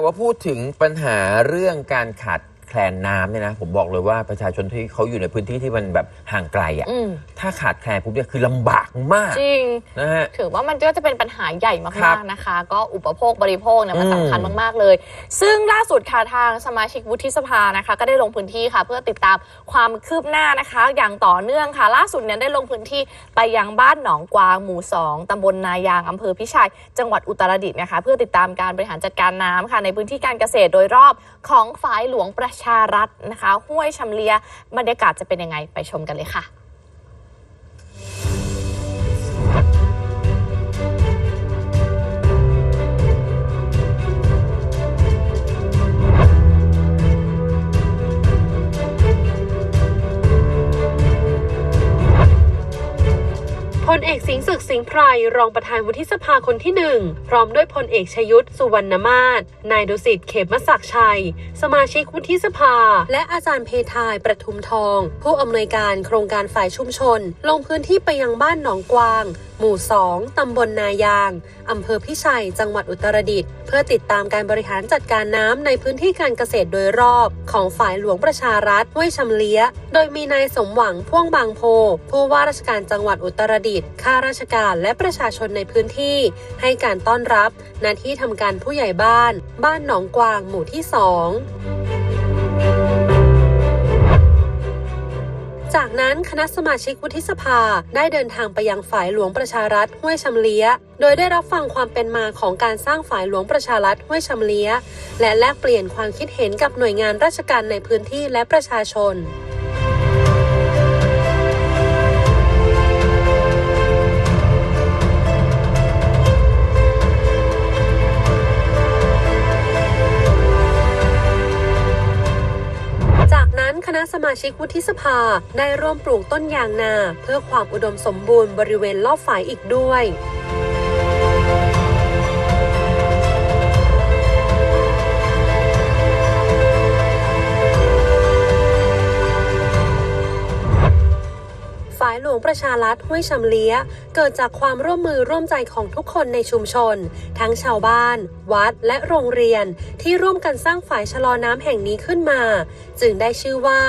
ากว่าพูดถึงปัญหาเรื่องการขาด แคลนน้ำเนี่ยนะผมบอกเลยว่าประชาชนที่เขาอยู่ในพื้นที่ที่มันแบบห่างไกลอะอืม ถ้าขาดแคลนปุ๊บเนี่ยคือลำบากมากจริง นะฮะ ถือว่ามันก็จะเป็นปัญหาใหญ่ครัมาบกๆนะคะ ก็อุปโภคบริโภคเนี่ยมันอืมสำคัญมากๆเลย ซึ่งล่าสุดค่ะทางสมาชิกวุฒิสภานะคะ ก็ได้ลงพื้นที่ค่ะ เพื่อติดตามความคืบหน้านะคะ อย่างต่อเนื่องค่ะ ล่าสุดเนี่ยได้ลงพื้นที่ไปยังบ้านหนองกวางหมู่ 2ตำบลนายางอำเภอพิชัย จังหวัดอุตรดิตถ์นะคะ เพื่อติดตามการบริหารจัดการน้ำค่ะในพื้นที่การเกษตรโดยรอบของฝายหลวงประชารัฐนะคะ ห้วยชำเลียบรรยากาศจะเป็นยังไงไปชมกันเลยค่ะ ลเอกสิงศึกสิงไพรรองประธานวุฒิสภาคนที่หนึ่งพร้อมด้วยพลเอกชยุทธสุวรรณมาศนายดุสิตเขมศักดิ์ชัย สมาชิกวุฒิสภา และอาจารย์เพทายประทุมทอง ผู้อำนวยการโครงการฝ่ายชุมชน ลงพื้นที่ไปยังบ้านหนองกวาง หมู่ 2 ตำบลนายาง อำเภอพิชัย จังหวัดอุตรดิตถ์เพื่อติดตามการบริหารจัดการน้ำในพื้นที่การเกษตรโดยรอบ ของฝ่ายหลวงประชารัฐห้วยชำเลียโดยมีนายสมหวังพ่วงบางโพ ผู้ว่าราชการจังหวัดอุตรดิตถ์ข้าราชการและประชาชนในพื้นที่ ให้การต้อนรับหน้าที่ทำการผู้ใหญ่บ้าน บ้านหนองกวางหมู่ที่ 2 จากนั้นคณะสมาชิกวุฒิสภาได้เดินทางไปยังฝ่ายหลวงประชารัฐห้วยชำเลียโดยได้รับฟังความเป็นมาของการสร้างฝ่ายหลวงประชารัฐห้วยชำเลียและแลกเปลี่ยนความคิดเห็นกับหน่วยงานราชการในพื้นที่และประชาชน มาชิกวุฒิสภาได้ร่วมปลูกต้นยางนา เพื่อความอุดมสมบูรณ์บริเวณรอบฝายอีกด้วย หลวงประชารัฐห้วยชำเลี้ย เกิดจากความร่วมมือร่วมใจของทุกคนในชุมชน ทั้งชาวบ้าน วัดและโรงเรียน ที่ร่วมกันสร้างฝ่ายชะลอน้ำแห่งนี้ขึ้นมา จึงได้ชื่อว่า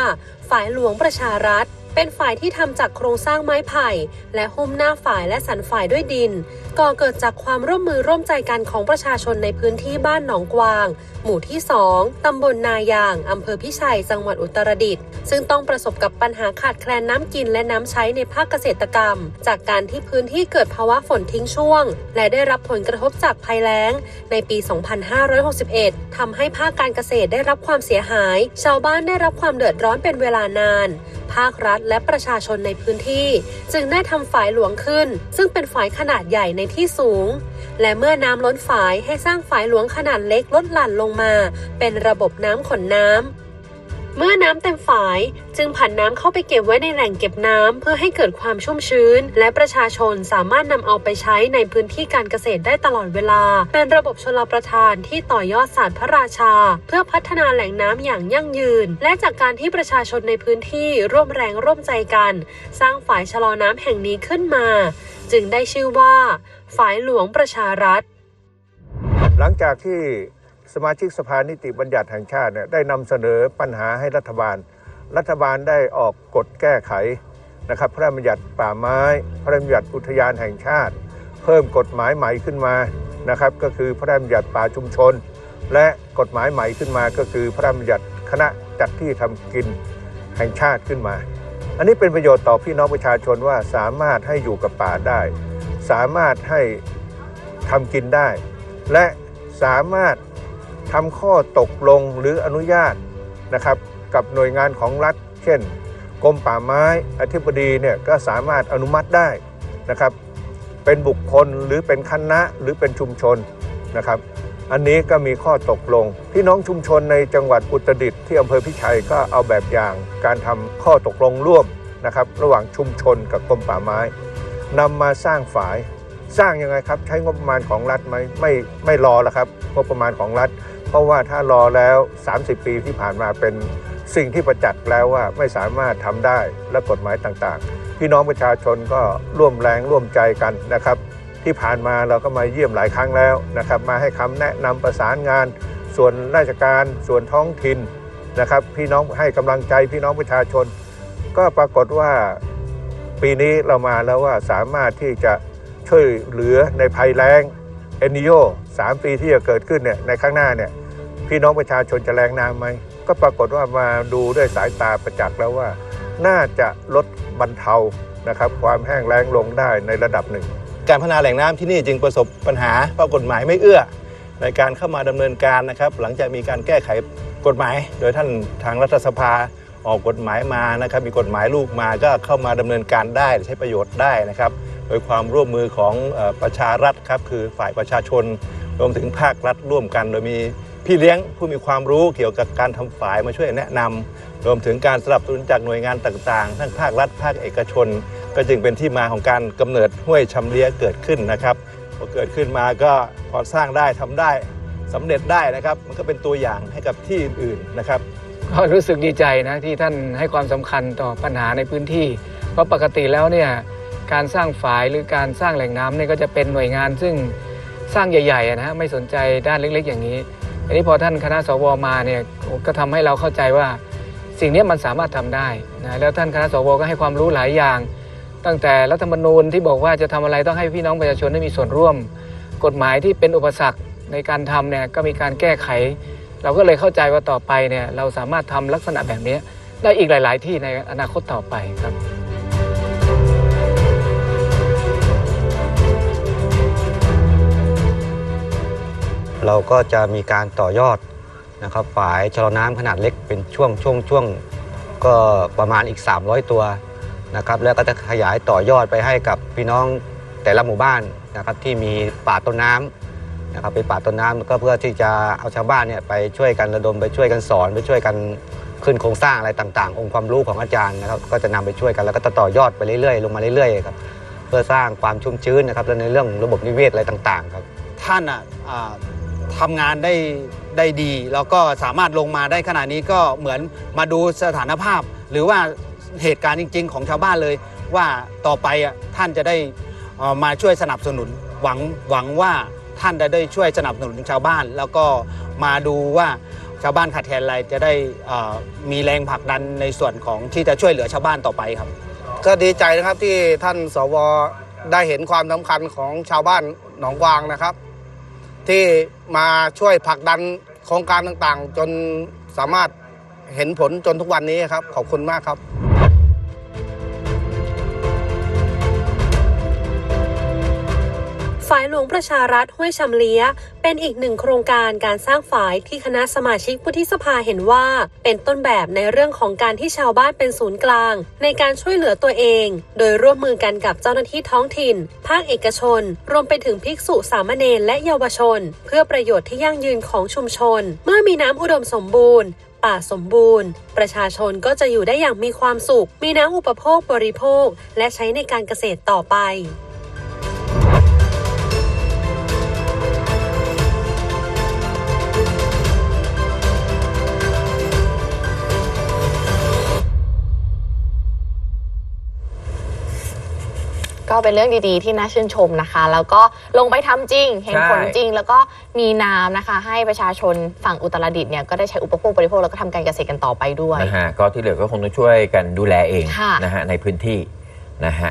ฝ่ายหลวงประชารัฐเป็นฝ่ายที่ทำจากโครงสร้างไม้ไผ่ และหุ้มหน้าฝ่ายและสันฝ่ายด้วยดินก่อเกิดจากความร่วมมือร่วมใจกันของประชาชนในพื้นที่บ้านหนองกวาง หมู่ที่ 2 ตำบลนายาง อำเภอพิชัย จังหวัดอุตรดิตถ์ ซึ่งต้องประสบกับปัญหาขาดแคลนน้ำกินและน้ำใช้ในภาคเกษตรกรรม จากการที่พื้นที่เกิดภาวะฝนทิ้งช่วง และได้รับผลกระทบจากภัยแล้ง ในปี 2561ทำให้ภาคการเกษตรได้รับความเสียหาย ชาวบ้านได้รับความเดือดร้อนเป็นเวลานาน ภาครัฐและประชาชนในพื้นที่ จึงได้ทำฝายหลวงขึ้น ซึ่งเป็นฝายขนาดใหญ่ในที่สูง และเมื่อน้ำล้นฝายให้สร้างฝายหลวงขนาดเล็กลดหลั่นลงมา เป็นระบบน้ำขนน้ำ เมื่อน้ำเต็มฝายจึงผันน้ำเข้าไปเก็บไว้ในแหล่งเก็บน้ำเพื่อให้เกิดความชุ่มชื้น และประชาชนสามารถนำเอาไปใช้ในพื้นที่การเกษตรได้ตลอดเวลา เป็นระบบชลประทานที่ต่อยอดศาสตร์พระราชา เพื่อพัฒนาแหล่งน้ำอย่างยั่งยืน และจากการที่ประชาชนในพื้นที่ร่วมแรงร่วมใจกัน สร้างฝายชะลอน้ำแห่งนี้ขึ้นมา จึงได้ชื่อว่าฝายหลวงประชารัฐ หลังจากที่ สมาชิกสภานิติบัญญัติแห่งชาติเนี่ยได้นำเสนอปัญหาให้รัฐบาล รัฐบาลได้ออกกฎแก้ไขนะครับ พระราชบัญญัติป่าไม้ พระราชบัญญัติอุทยานแห่งชาติ เพิ่มกฎหมายใหม่ขึ้นมานะครับ ก็คือพระราชบัญญัติป่าชุมชน และกฎหมายใหม่ขึ้นมา ก็คือพระราชบัญญัติคณะจัดที่ทำกินแห่งชาติขึ้นมา อันนี้เป็นประโยชน์ต่อพี่น้องประชาชนว่าสามารถให้อยู่กับป่าได้ สามารถให้ทำกินได้ และสามารถ ทำข้อตกลงหรืออนุญาตนะครับกับหน่วยงานของรัฐ เช่น กรมป่าไม้อธิบดีเนี่ยก็สามารถอนุมัติได้นะครับ เป็นบุคคลหรือเป็นคณะหรือเป็นชุมชนนะครับ อันนี้ก็มีข้อตกลง พี่น้องชุมชนในจังหวัดอุตรดิตถ์ที่อำเภอพิชัยก็เอาแบบอย่างการทำข้อตกลงร่วมนะครับ ระหว่างชุมชนกับกรมป่าไม้นำมาสร้างฝายสร้างยังไงครับ ใช้งบประมาณของรัฐไหมไม่ไม่รอแล้วครับ งบประมาณของรัฐ เพราะว่าถ้ารอแล้ว 30 ปีที่ผ่านมาเป็นสิ่งที่ประจักษ์แล้วว่าไม่สามารถทำได้และกฎหมายต่างๆ พี่น้องประชาชนก็ร่วมแรงร่วมใจกันนะครับ ที่ผ่านมาเราก็มาเยี่ยมหลายครั้งแล้วนะครับ มาให้คำแนะนำประสานงาน ส่วนราชการส่วนท้องถิ่นนะครับ พี่น้องให้กำลังใจพี่น้องประชาชน ก็ปรากฏว่าปีนี้เรามาแล้วว่าสามารถที่จะช่วยเหลือในภัยแล้งเอนิโยสามปีที่จะเกิดขึ้นเนี่ยในข้างหน้าเนี่ย พี่น้องประชาชนจะแรงน้ำไหม ก็ปรากฏว่ามาดูด้วยสายตาประจักษ์แล้วว่า น่าจะลดบรรเทานะครับความแห้งแล้งลงได้ในระดับหนึ่ง การพัฒนาแหล่งน้ำที่นี่จึงประสบปัญหาเพราะกฎหมายไม่เอื้อ ในการเข้ามาดำเนินการนะครับ หลังจากมีการแก้ไขกฎหมาย โดยท่านทางรัฐสภาออกกฎหมายมานะครับ มีกฎหมายลูกมาก็เข้ามาดำเนินการได้ใช้ประโยชน์ได้นะครับ โดยความร่วมมือของเอ่อประชารัฐครับคือฝ่ายประชาชนรวมถึงภาครัฐร่วมกัน โดยมี พี่เลี้ยงผู้มีความรู้เกี่ยวกับการทำฝายมาช่วยแนะนำรวมถึงการสนับสนุนจากหน่วยงานต่างๆ ทั้งภาครัฐภาคเอกชน ก็จึงเป็นที่มาของการกำเนิดห้วยชำเลียเกิดขึ้นนะครับพอเกิดขึ้นมาก็พอสร้างได้ทำได้สำเร็จได้นะครับ มันก็เป็นตัวอย่างให้กับที่อื่นๆนะครับก็รู้สึกดีใจนะที่ท่านให้ความสำคัญต่อปัญหาในพื้นที่ เพราะปกติแล้วเนี่ยการสร้างฝายหรือการสร้างแหล่งน้ำเนี่ยก็จะเป็นหน่วยงานซึ่งสร้างใหญ่ๆนะฮะไม่สนใจด้านเล็กๆ อย่างนี้ อันนี้พอท่านคณะสวมาเนี่ยก็ทำให้เราเข้าใจว่าสิ่งนี้มันสามารถทำได้นะแล้วท่านคณะสวก็ให้ความรู้หลายอย่าง ตั้งแต่รัฐธรรมนูญที่บอกว่าจะทำอะไรต้องให้พี่น้องประชาชนได้มีส่วนร่วม กฎหมายที่เป็นอุปสรรคในการทำเนี่ยก็มีการแก้ไข เราก็เลยเข้าใจว่าต่อไปเนี่ยเราสามารถทำลักษณะแบบนี้ได้อีกหลาย ๆ ที่ในอนาคตต่อไปครับ เราก็จะมีการต่อยอดนะครับฝายชะลอน้ำขนาดเล็กเป็นช่วงช่วงช่วงก็ประมาณอีก 300 ตัวนะครับแล้วก็จะขยายต่อยอดไปให้กับพี่น้องแต่ละหมู่บ้านนะครับที่มีป่าต้นน้ำนะครับเป็นป่าต้นน้ำก็เพื่อที่จะเอาชาวบ้านเนี่ยไปช่วยกันระดมไปช่วยกันสอน ไปช่วยกันขึ้นโครงสร้างอะไรต่างๆ องค์ความรู้ของอาจารย์นะครับก็จะนำไปช่วยกันแล้วก็จะต่อยอดไปเรื่อยๆ ลงมาเรื่อยๆครับเพื่อสร้างความชุ่มชื้นนะครับและในเรื่องระบบนิเวศอะไรต่างๆครับท่านอะ อ่าทำงานได้ได้ดี แล้วก็สามารถลงมาได้ขนาดนี้ก็เหมือนมาดูสถานภาพ หรือว่าเหตุการณ์จริง ๆ ของชาวบ้านเลย ว่าต่อไปท่านจะได้มาช่วยสนับสนุนหวังหวังว่าท่านจะได้ช่วยสนับสนุนชาวบ้าน แล้วก็มาดูว่าชาวบ้านขาดแคลนอะไรจะได้มีแรงผลักดันในส่วนของที่จะช่วยเหลือชาวบ้านต่อไปครับ ก็ดีใจนะครับที่ท่านสวได้เห็นความสำคัญของชาวบ้านหนองกวางนะครับ ที่มาช่วยผลักดันโครงการต่างๆ จนสามารถเห็นผลจนทุกวันนี้ครับ ขอบคุณมากครับ ฝายหลวงประชารัฐห้วยชำเลียเป็นอีกหนึ่งโครงการการสร้างฝายที่คณะสมาชิกวุฒิสภาเห็นว่า เป็นต้นแบบในเรื่องของการที่ชาวบ้านเป็นศูนย์กลาง ในการช่วยเหลือตัวเอง โดยร่วมมือกันกับเจ้าหน้าที่ท้องถิ่น ภาคเอกชน รวมไปถึงภิกษุสามเณรและเยาวชน เพื่อประโยชน์ที่ยั่งยืนของชุมชน เมื่อมีน้ำอุดมสมบูรณ์ป่าสมบูรณ์ ประชาชนก็จะอยู่ได้อย่างมีความสุข มีน้ำอุปโภคบริโภค และใช้ในการเกษตรต่อไป ก็เป็นเรื่องดีๆที่น่าชื่นชมนะคะ แล้วก็ลงไปทำจริง เห็นผลใช่จริง แล้วก็มีน้ำนะคะ ให้ประชาชนฝั่งอุตรดิตถ์เนี่ยก็ได้ใช้อุปโภคบริโภคแล้วก็ทำการเกษตรกันต่อไปด้วยนะฮะก็ที่เหลือก็คงต้องช่วยกันดูแลเองค่ะนะฮะในพื้นที่นะฮะ